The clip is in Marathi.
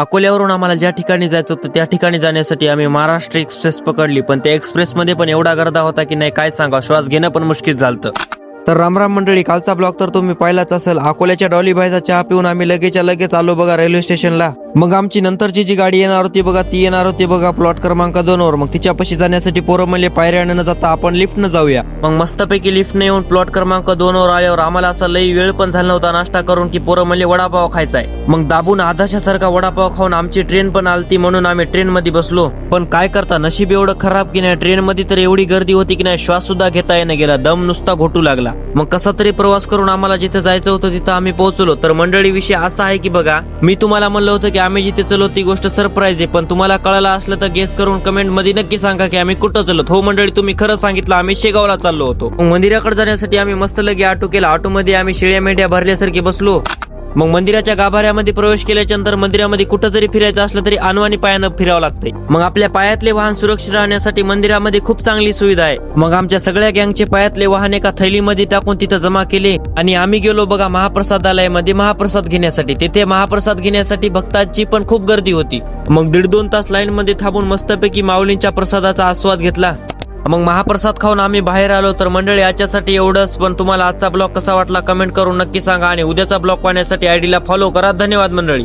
अकोल्यावरून आम्हाला ज्या ठिकाणी जायचं होतं त्या ठिकाणी जाण्यासाठी आम्ही महाराष्ट्र एक्सप्रेस पकडली. पण त्या एक्सप्रेसमध्ये पण एवढा गर्दा होता की नाही काय सांगा श्वास घेणं पण मुश्किल झालं तर रामराम मंडळी कालचा ब्लॉग तर तुम्ही पाहिलाच असेल. अकोल्याच्या डॉली भाईचा चहा पिऊन आम्ही लगेचच्या लगेच आलो बघा रेल्वे स्टेशनला. मग आमची नंतरची जी गाडी येणार होती बघा ती येणार होती बघा प्लॉट क्रमांक दोनवर मग तिच्यापाशी जाण्यासाठी पोरं म्हणले पायऱ्याने न जाता आपण लिफ्टनं जाऊया. मग मस्तपैकी लिफ्टने येऊन प्लॉट क्रमांक दोनवर आल्यावर आम्हाला असा लई वेळ पण झाला नव्हता नाश्ता करून की पोरं म्हणले वडापाव खायचा आहे मग दाबून आधाशासारखा वडापाव खाऊन आमची ट्रेन पण आलती म्हणून आम्ही ट्रेन मध्ये बसलो. पण काय करता नशीब एवढं खराब की नाही ट्रेन मध्ये तर एवढी गर्दी होती की नाही श्वास सुद्धा घेता येणं गेला दम नुसता घोटू लागला. मग कसा तरी प्रवास करून आम्हाला जिथे जायचं होतं तिथं आम्ही पोहोचलो. तर मंडळी विषय असा आहे की बघा मी तुम्हाला म्हणलं होतं की आम्ही जिथे चलो ती गोष्ट सरप्राईज आहे. पण तुम्हाला कळालं असलं तर गेस करून कमेंटमध्ये नक्की सांगा की आम्ही कुठं चलत. हो मंडळी तुम्ही खरं सांगितलं आम्ही शेगावला चाललो होतो. मंदिराकडे जाण्यासाठी आम्ही मस्त लगे ऑटो केला. ऑटो मध्ये आम्ही शेळ्या मेंढ्या भरल्यासारखे बसलो. मग मंदिराच्या गाभाऱ्यामध्ये प्रवेश केल्याच्यानंतर मंदिरामध्ये कुठं जरी फिरायचं असलं तरी अनवाणी पायानं फिरावं लागतंय. मग आपल्या पायातले वाहन सुरक्षित राहण्यासाठी मंदिरामध्ये खूप चांगली सुविधा आहे. मग आमच्या सगळ्या गँगचे पायातले वाहन एका थैलीमध्ये टाकून तिथं जमा केले आणि आम्ही गेलो बघा महाप्रसादालयामध्ये महाप्रसाद घेण्यासाठी. तिथे महाप्रसाद घेण्यासाठी भक्तांची पण खूप गर्दी होती. मग दीड दोन तास लाईन मध्ये थांबून मस्तपैकी माऊलींच्या प्रसादाचा आस्वाद घेतला. मग महाप्रसाद खाऊन आम्ही बाहेर आलो तर मंडळी याच्यासाठी एवढंच पण तुम्हाला आजचा ब्लॉग कसा वाटला कमेंट करून नक्की सांगा आणि उद्याचा ब्लॉग पाहण्यासाठी आयडीला फॉलो करा. धन्यवाद मंडळी.